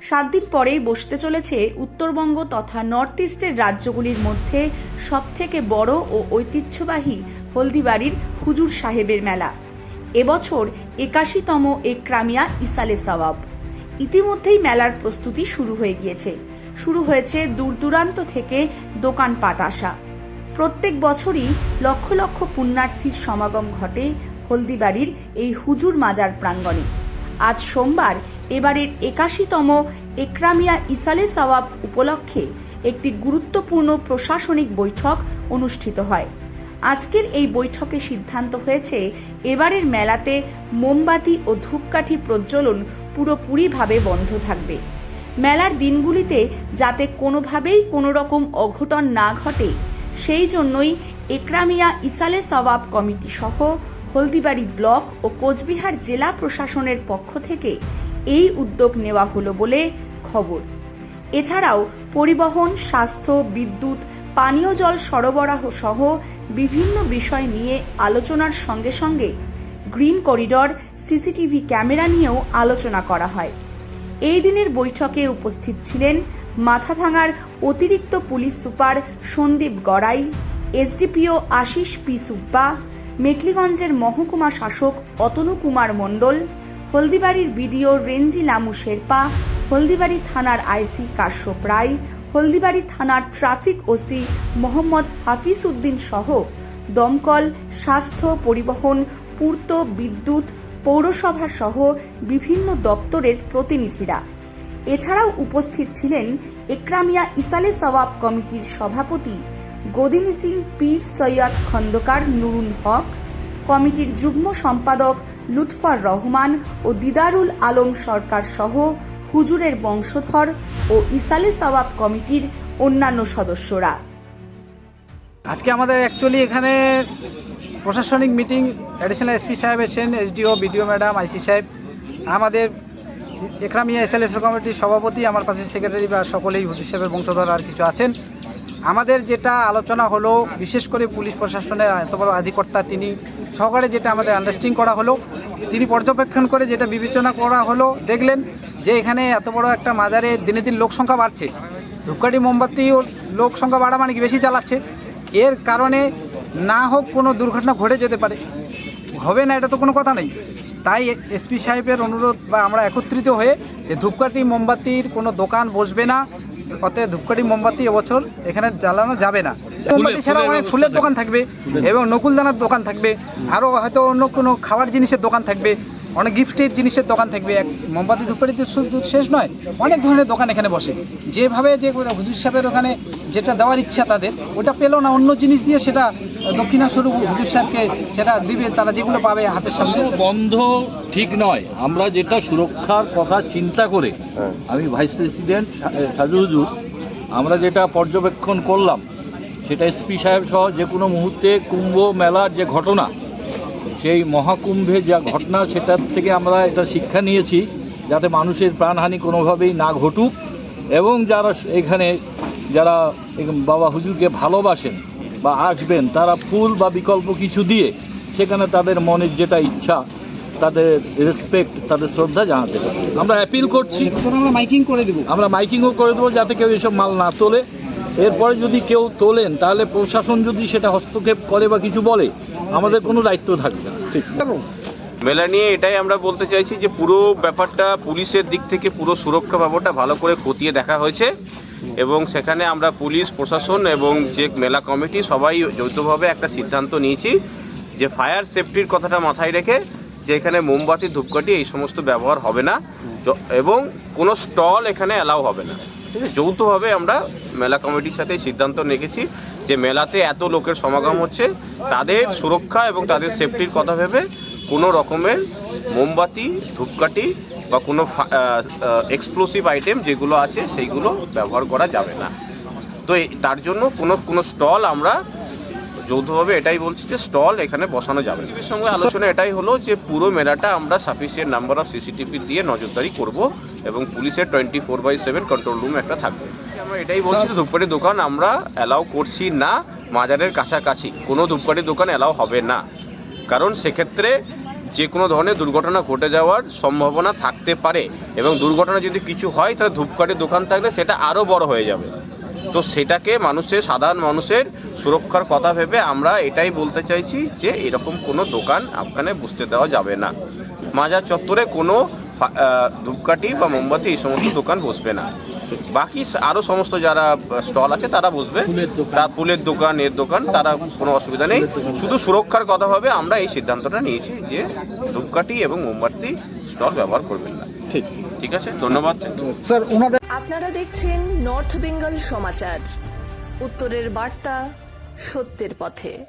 সাত দিন পরেই বসতে চলেছে উত্তরবঙ্গ তথা নর্থ ইস্টের রাজ্যগুলির মধ্যে সবথেকে বড় ও ঐতিহ্যবাহী হলদিবাড়ির হুজুর সাহেবের মেলা। এবছর একাশিতম একরামিয়া ইসালে সওয়াব। ইতিমধ্যেই মেলার প্রস্তুতি শুরু হয়ে গিয়েছে। শুরু হয়েছে দূর দূরান্ত থেকে দোকানপাট আসা। প্রত্যেক বছরই লক্ষ লক্ষ পুণ্যার্থীর সমাগম ঘটে হলদিবাড়ির এই হুজুর মাজার প্রাঙ্গণে। আজ সোমবার এবারের একাশিতম একরামিয়া ইসালে সওয়াব উপলক্ষে একটি গুরুত্বপূর্ণ প্রশাসনিক বৈঠক অনুষ্ঠিত হয়। আজকের এই বৈঠকে সিদ্ধান্ত হয়েছে, এবারের মেলাতে মোমবাতি ও ধূপকাঠি প্রজ্বলন পুরোপুরিভাবে বন্ধ থাকবে। মেলার দিনগুলিতে যাতে কোনোভাবেই কোনো রকম অঘটন না ঘটে, সেই জন্যই একরামিয়া ইসালে সওয়াব কমিটি সহ হলদিবাড়ি ব্লক ও কোচবিহার জেলা প্রশাসনের পক্ষ থেকে এই উদ্যোগ নেওয়া হলো বলে খবর। এছাড়াও পরিবহন, স্বাস্থ্য, বিদ্যুৎ, পানীয় জল সরবরাহ সহ বিভিন্ন বিষয় নিয়ে আলোচনার সঙ্গে সঙ্গে গ্রিন করিডর, সিসিটিভি ক্যামেরা নিয়েও আলোচনা করা হয়। এই দিনের বৈঠকে উপস্থিত ছিলেন মাথাভাঙার অতিরিক্ত police super Sandip Garai, SDPO Ashis P Subba মেকলিগঞ্জের মহকুমা শাসক অতনু কুমার মণ্ডল হলদিবাড়ির বিডিও রেঞ্জি লামু শেরপা, হলদিবাড়ি থানার আইসি কাশ্যপ রায়, হলদিবাড়ি থানার ট্রাফিক ওসি মোহাম্মদ হাফিজ উদ্দিন সহ দমকল, স্বাস্থ্য পরিবহন, পূর্ত বিদ্যুৎ, পৌরসভা সহ বিভিন্ন দপ্তরের প্রতিনিধিরা। এছাড়াও উপস্থিত ছিলেন একরামিয়া ইসালে সওয়াব কমিটির সভাপতি গদিনিসিন পীর সৈয়দ খন্দকার নুরুল হক, কমিটির যুগ্ম সম্পাদক লুৎফর রহমান ও দিদারুল আলম সরকার সহ হুজুরের বংশধর ও ইসালে সওয়াব কমিটির অন্যান্য সদস্যরা। আজকে আমাদের অ্যাকচুয়ালি এখানে প্রশাসনিক মিটিং অ্যাডিশনাল এসপি সাহেব এসেছেন এসডিও বিডিও ম্যাডাম আইসি সাহেব, আমাদের একরামিয়া এসএলএস কমিটির সভাপতি, আমার পাশে সেক্রেটারি বা সকলেই হুজুর সাহেবের বংশধর আর কিছু আছেন। আমাদের যেটা আলোচনা হলো, বিশেষ করে পুলিশ প্রশাসনের এত বড় অধিকর্তা তিনি, সহকারে যেটা আমাদের আন্ডারস্ট্যান্ডিং করা হলো, তিনি পর্যবেক্ষণ করে যেটা বিবেচনা করা হলো, দেখলেন যে এখানে এত বড় একটা মাজারে দিনে দিন লোক সংখ্যা বাড়ছে। ধূপকাঠি, মোমবাতি ও লোক সংখ্যা বাড়া মানে কি? বেশি চালাচ্ছে। এর কারণে না হোক কোনো দুর্ঘটনা ঘটে যেতে পারে। হবে না, এটা তো কোনো কথা নেই। তাই এসপি সাহেবের অনুরোধ বা আমরা একত্রিত হয়ে যে ধূপকাঠি, মোমবাতির কোনো দোকান বসবে না অতএব ধূপকাঠি মোমবাতি এবছর এখানে জ্বালানো যাবে না। মোমবাতি ছাড়া অনেক ফুলের দোকান থাকবে এবং নকুলদানার দোকান থাকবে। আরও হয়তো অন্য কোনো খাবার জিনিসের দোকান থাকবে। অনেক গিফটের জিনিসের দোকান থাকবে। এক মোমবাতি ধূপকাঠি তো শুধু শেষ নয় অনেক ধরনের দোকান এখানে বসে। যেভাবে যে হুজুর সাহেবের ওখানে যেটা দেওয়ার ইচ্ছা তাদের ওটা পেল না। অন্য জিনিস দিয়ে সেটা দক্ষিণা স্বরূপ হুজুর সাহেবকে সেটা দিবে তারা যেগুলো পাবে হাতের সামনে। বন্ধ ঠিক নয়। আমরা যেটা সুরক্ষার কথা চিন্তা করে আমি ভাইস প্রেসিডেন্ট সাজু হুজুর আমরা যেটা পর্যবেক্ষণ করলাম সেটা এসপি সাহেব সহ যে কোনো মুহূর্তে কুম্ভ মেলার যে ঘটনা সেই মহাকুম্ভে যা ঘটনা সেটার থেকে আমরা এটা শিক্ষা নিয়েছি যাতে মানুষের প্রাণহানি কোনোভাবেই না ঘটুক। এবং যারা এখানে যারা বাবা হুজুরকে ভালোবাসেন বা আসবেন তারা ফুল বা বিকল্প কিছু দিয়ে সেখানে তাদের মনের যেটা ইচ্ছা তাদের রেসপেক্ট তাদের শ্রদ্ধা জানাতে পারে আমরা অ্যাপিল করছি। আমরা মাইকিং করে দেবো। আমরা মাইকিংও করে দেবো যাতে কেউ এসব মাল না তোলে। এরপরে যদি কেউ তোলেন তাহলে প্রশাসন যদি সেটা হস্তক্ষেপ করে বা কিছু বলে আমাদের কোনো দায়িত্ব থাকবে না। ঠিক। মেলা নিয়ে এটাই আমরা বলতে চাইছি যে পুরো ব্যাপারটা পুলিশের দিক থেকে পুরো সুরক্ষা ব্যাপারটা ভালো করে খতিয়ে দেখা হয়েছে। এবং সেখানে আমরা পুলিশ, প্রশাসন এবং যে মেলা কমিটি সবাই যৌথভাবে একটা সিদ্ধান্ত নিয়েছি যে ফায়ার সেফটির কথাটা মাথায় রেখে যে এখানে মোমবাতি, ধূপকাঠি এই সমস্ত ব্যবহার হবে না। এবং কোনো স্টল এখানে অ্যালাউ হবে না। ঠিক আছে? যৌথভাবে আমরা মেলা কমিটির সাথে সিদ্ধান্ত রেখেছি যে মেলাতে এত লোকের সমাগম হচ্ছে, তাদের সুরক্ষা এবং তাদের সেফটির কথা ভেবে কোনো রকমের মোমবাতি, ধূপকাঠি বা কোনো এক্সপ্লোসিভ আইটেম যেগুলো আছে সেইগুলো ব্যবহার করা যাবে না। তো তার জন্য কোনো কোনো স্টল আমরা যৌথভাবে এটাই বলছি যে স্টল এখানে বসানো যাবে। এর সঙ্গে আলোচনা এটাই হলো যে পুরো মেলাটা আমরা সাফিসিয়েন্ট নাম্বার অফ সিসিটিভি দিয়ে নজরদারি করব এবং পুলিশের twenty four by seven control room একটা থাকবে। আমরা এটাই বলছি যে ধূপকাঠি দোকান আমরা অ্যালাউ করছি না মাজারের কাছাকাছি। কোনো ধূপকাঠি দোকান অ্যালাউ হবে না। কারণ সেক্ষেত্রে যে কোনো ধরনের দুর্ঘটনা ঘটে যাওয়ার সম্ভাবনা থাকতে পারে এবং দুর্ঘটনা যদি কিছু হয়, তাহলে ধূপকাঠির দোকান থাকলে সেটা আরও বড় হয়ে যাবে। তো সেটাকে মানুষের, সাধারণ মানুষের সুরক্ষার কথা ভেবে আমরা এটাই বলতে চাইছি যে, এরকম কোনো দোকান ওখানে বুঝতে দেওয়া যাবে না। মাজার চত্বরে কোনো ধূপকাঠি বা মোমবাতি এই সমস্ত দোকান বসবে না। বাকি আরও সমস্ত যারা স্টল আছে তারা বুঝবে তা ফুলের দোকান এর দোকান তারা কোনো অসুবিধা নেই। শুধু সুরক্ষার কথা ভাবে আমরা এই সিদ্ধান্তটা নিয়েছি যে ধূপকাঠি এবং মোমবাতি স্টল ব্যবহার করবেন না। ঠিক। ঠিক আছে? ধন্যবাদ। স্যার ওনাদের আপনারা দেখছেন নর্থ বেঙ্গল সমাচার। উত্তরের বার্তা সত্যের পথে।